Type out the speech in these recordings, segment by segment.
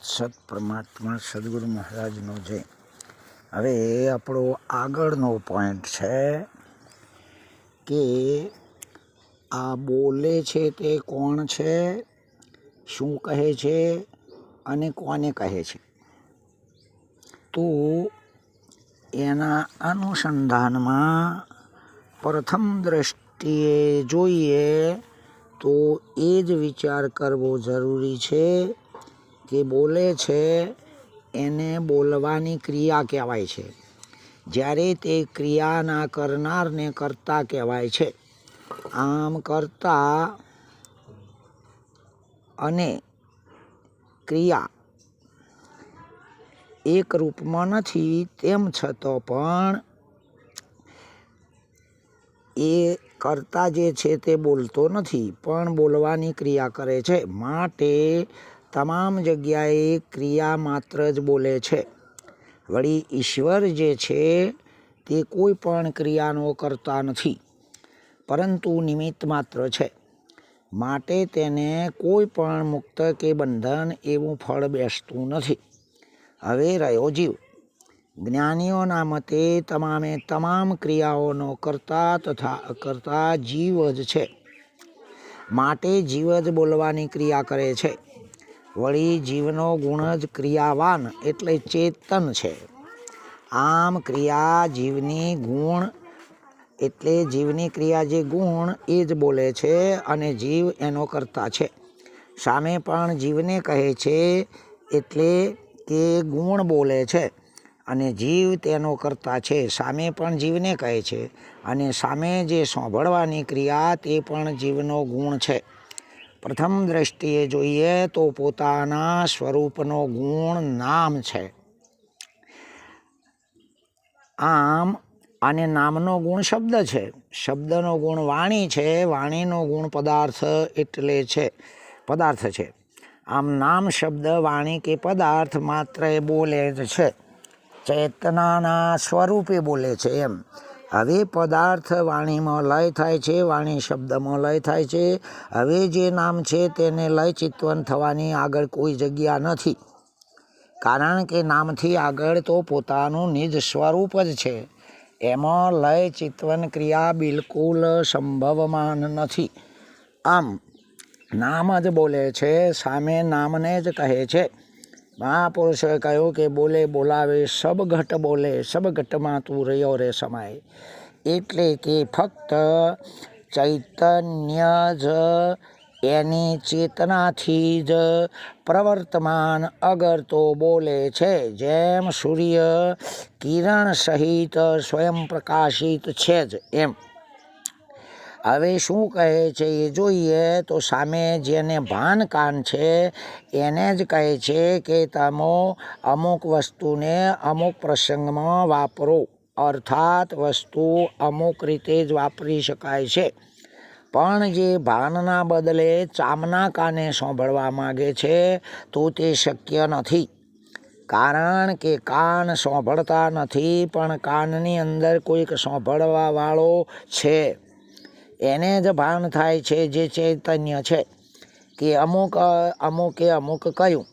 સત પરમાત્મા, સદગુરુ મહારાજનો જય. હવે આપણો આગળનો પોઈન્ટ છે કે આ બોલે છે તે કોણ છે, શું કહે છે અને કોને કહે છે? તો એના અનુસંધાનમાં પ્રથમ દ્રષ્ટિએ જોઈએ તો એ જ વિચાર કરવો જરૂરી છે કે બોલે છે, એને બોલવાની ક્રિયા કહેવાય છે. જ્યારે તે ક્રિયાના કરનારને કરતા કહેવાય છે. આમ કરતા અને ક્રિયા એક રૂપમાં નથી તેમ છતાં પણ એ કરતા જે છે તે બોલતો નથી, પણ બોલવાની ક્રિયા કરે છે. માટે તમામ જગ્યાએ ક્રિયા માત્ર જ બોલે છે. વળી ઈશ્વર જે છે તે કોઈ પણ ક્રિયાનો કરતા નથી, પરંતુ નિમિત્ત માત્ર છે. માટે તેને કોઈ પણ મુક્ત કે બંધન એવું ફળ બેસતું નથી. હવે રહ્યો જીવ. જ્ઞાનીઓના મતે તમામે તમામ ક્રિયાઓનો કરતા તથા અકર્તા જીવ જ છે. માટે જીવ જ બોલવાની ક્રિયા કરે છે. વળી જીવનો ગુણ જ ક્રિયાવાન એટલે ચેતન છે. આમ ક્રિયા જીવની ગુણ એટલે જીવની ક્રિયા જે ગુણ એ જ બોલે છે અને જીવ એનો કરતા છે. સામે પણ જીવને કહે છે એટલે કે ગુણ બોલે છે અને જીવ તેનો કરતા છે. સામે પણ જીવને કહે છે અને સામે જે સાંભળવાની ક્રિયા તે પણ જીવનો ગુણ છે. પ્રથમ દ્રષ્ટિએ જોઈએ તો પોતાના સ્વરૂપનો ગુણ નામ છે. આમ, આને નામનો ગુણ શબ્દ છે. શબ્દનો ગુણ વાણી છે, વાણીનો ગુણ પદાર્થ એટલે છે, પદાર્થ છે. આમ નામ, શબ્દ, વાણી કે પદાર્થ માત્ર એ બોલે જ છે. ચેતનાના સ્વરૂપે બોલે છે એમ. હવે પદાર્થ વાણીમાં લય થાય છે, વાણી શબ્દમાં લય થાય છે. હવે જે નામ છે તેને લય ચિત્તવન થવાની આગળ કોઈ જગ્યા નથી. કારણ કે નામથી આગળ તો પોતાનું નિજ સ્વરૂપ જ છે. એમાં લય ચિત્તવન ક્રિયા બિલકુલ સંભવમાન નથી. આમ, નામ જ બોલે છે, સામે નામને જ કહે છે. મહાપુરુષોએ કહ્યું કે બોલે, બોલાવે, સબ ઘટ બોલે, સબ ઘટમાં તું રહ્યો રે સમાય. એટલે કે ફક્ત ચૈતન્ય જ, એની ચેતનાથી જ પ્રવર્તમાન અગર તો બોલે છે. જેમ સૂર્ય કિરણ સહિત સ્વયં પ્રકાશિત છે જ એમ. હવે શું કહે છે એ જોઈએ તો સામે જેને ભાન કાન છે, એને જ કહે છે કે તમે અમુક વસ્તુને અમુક પ્રસંગમાં વાપરો. અર્થાત વસ્તુ અમુક રીતે જ વાપરી શકાય છે. પણ જે ભાનના બદલે ચામના કાને સાંભળવા માગે છે, તો તે શક્ય નથી. કારણ કે કાન સાંભળતા નથી, પણ કાનની અંદર કોઈક સાંભળવાવાળો છે. એને જ ભાન થાય છે, જે ચૈતન્ય છે કે અમુક અમુકે અમુક કહ્યું.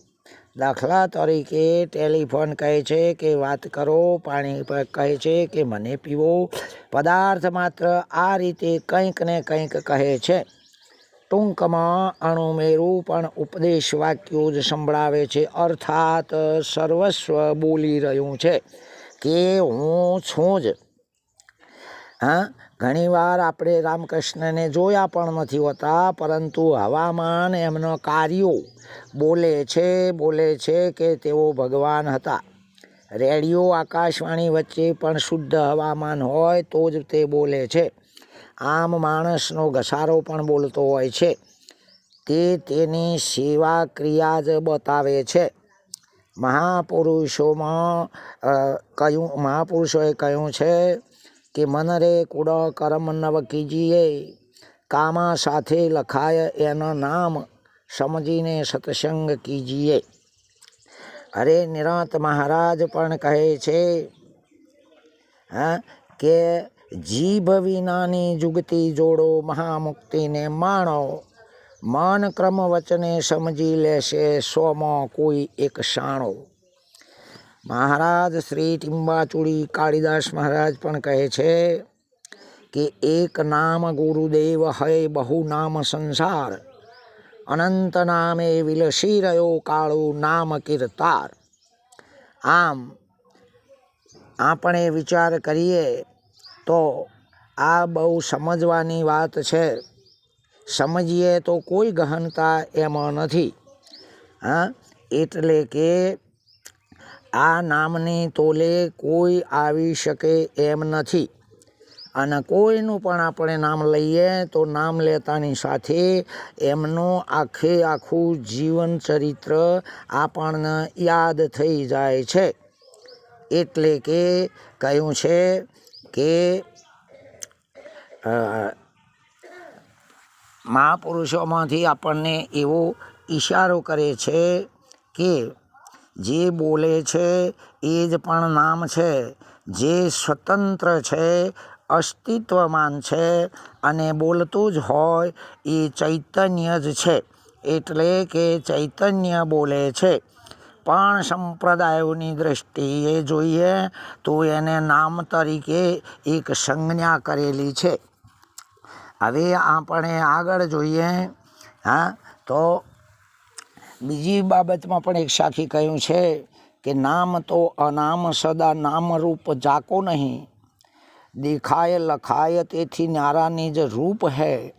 દાખલા તરીકે ટેલિફોન કહે છે કે, વાત કરો, પાણી કહે છે કે, મને પીવો. પદાર્થ માત્ર આ રીતે કંઈક ને કંઈક કહે છે. ટૂંકમાં અણુમેરું પણ ઉપદેશ વાક્યો જ સંભળાવે છે, અર્થાત સર્વસ્વ બોલી રહ્યું છે કે હું છું જ. હા? ઘણીવાર આપણે રામકૃષ્ણને જોયા પણ નથી હોતા, પરંતુ હવામાન એમનો કાર્યો બોલે છે બોલે છે કે તેઓ ભગવાન હતા. રેડિયો આકાશવાણી વચ્ચે પણ શુદ્ધ હવામાન હોય તો જ તે બોલે છે. આમ માણસનો ઘસારો પણ બોલતો હોય છે. તે તેની સેવા ક્રિયા જ બતાવે છે. મહાપુરુષોમાં કહ્યું મહાપુરુષોએ કહ્યું છે કે મન રે કુડ કરમ નવ કીજીએ, કામા સાથે લખાય એના નામ સમજીને સત્સંગ કીજીએ. અરે નિરંત મહારાજ પણ કહે છે, હા, કે જીભ વિનાની જુગતી જોડો મહામુક્તિને માણો. મન ક્રમ વચને સમજી લેશે સોમાં કોઈ એક શાણો. મહારાજ શ્રી ટિંબાચુડી કાળીદાસ મહારાજ પણ કહે છે કે એક નામ ગુરુદેવ હૈ બહુ નામ સંસાર. અનંત નામે વિલસી રહ્યો કાળું નામ કીર્તાર. આમ, આપણે વિચાર કરીએ તો આ બહુ સમજવાની વાત છે. સમજીએ તો કોઈ ગહનતા એમાં નથી. હા, એટલે કે આ નામની તોલે કોઈ આવી શકે એમ નથી. અને કોઈનું પણ આપણે નામ લઈએ તો નામ લેતાની સાથે એમનું આખે આખું જીવન ચરિત્ર આપણને યાદ થઈ જાય છે. એટલે કે કહ્યું છે કે મહાપુરુષોમાંથી આપણને એવો ઈશારો કરે છે કે જે બોલે છે એ જ પણ નામ છે. જે સ્વતંત્ર છે, અસ્તિત્વમાન છે અને બોલતું જ હોય એ ચૈતન્ય જ છે. એટલે કે ચૈતન્ય બોલે છે. પણ સંપ્રદાયોની દૃષ્ટિએ જોઈએ તો એને નામ તરીકે એક સંજ્ઞા કરેલી છે. હવે આપણે આગળ જોઈએ, હા, તો બીજી બાબતમાં પણ એક સાખી કહ્યું છે કે નામ તો અનામ સદા નામરૂપ જાકો નહીં. દેખાય લખાય તેથી નારાની જ રૂપ હૈ.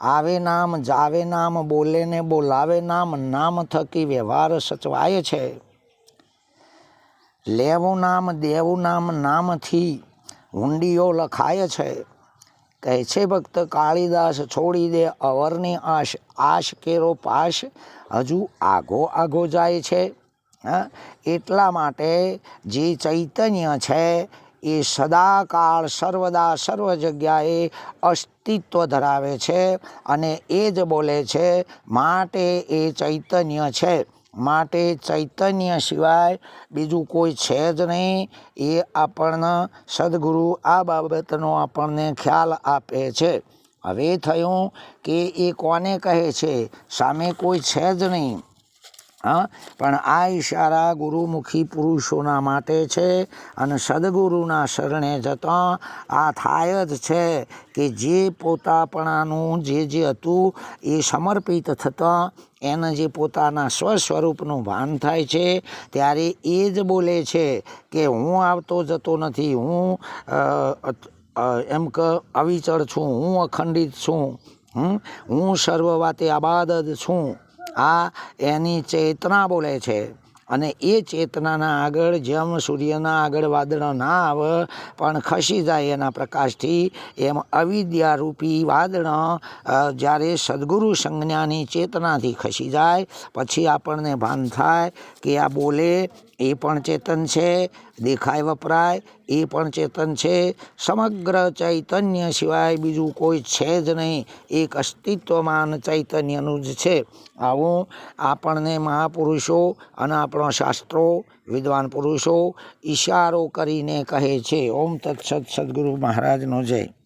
આવે નામ, જાવે નામ, બોલે ને બોલાવે નામ નામ થકી વ્યવહાર સચવાય છે. લેવું નામ, દેવું નામ, નામથી હુંડીઓ લખાય છે. કહે છે, ભક્ત કાળીદાસ, છોડી દે અવરની આશ. આશ કેરો પાશ. હજુ આઘો આઘો જાય છે. હા? એટલા માટે જે ચૈતન્ય છે, એ સદાકાળ સર્વદા સર્વ જગ્યાએ અસ્તિત્વ ધરાવે છે અને એ જ બોલે છે, માટે એ ચૈતન્ય છે. માટે ચૈતન્ય સિવાય બીજું કોઈ છે જ નહીં. એ આપણને સદગુરુ આ બાબતનો આપણને ખ્યાલ આપે છે. હવે થયું કે એ કોને કહે છે? સામે કોઈ છે જ નહીં. પણ આ ઈશારા ગુરુમુખી પુરુષોના માટે છે અને સદગુરુના શરણે જતાં આ થાય જ છે કે જે પોતાપણાનું જે જે હતું એ સમર્પિત થતાં એને જે પોતાના સ્વસ્વરૂપનું ભાન થાય છે ત્યારે એ જ બોલે છે કે હું આવતો જતો નથી, હું એમ કે, અવિચળ છું, હું અખંડિત છું હું સર્વ વાતે આબાદ જ છું. આ એની ચેતના બોલે છે. અને એ ચેતનાના આગળ જેમ સૂર્યના આગળ વાદળ ના આવે, પણ ખસી જાય એના પ્રકાશથી, એમ અવિદ્યારૂપી વાદળ જ્યારે સદગુરુ સંજ્ઞાની ચેતનાથી ખસી જાય, પછી આપણને ભાન થાય કે આ બોલે એ પણ ચેતન છે, દેખાય વપરાય, એ પણ ચેતન છે. સમગ્ર ચૈતન્ય સિવાય બીજું કોઈ છે જ નહીં, એક અસ્તિત્વમાન ચૈતન્યનું જ છે. આવું આપણને મહાપુરુષો અને આપણા શાસ્ત્રો, વિદ્વાન પુરુષો ઈશારો કરીને કહે છે. ઓમ તત્સત સદગુરુ મહારાજનો જય.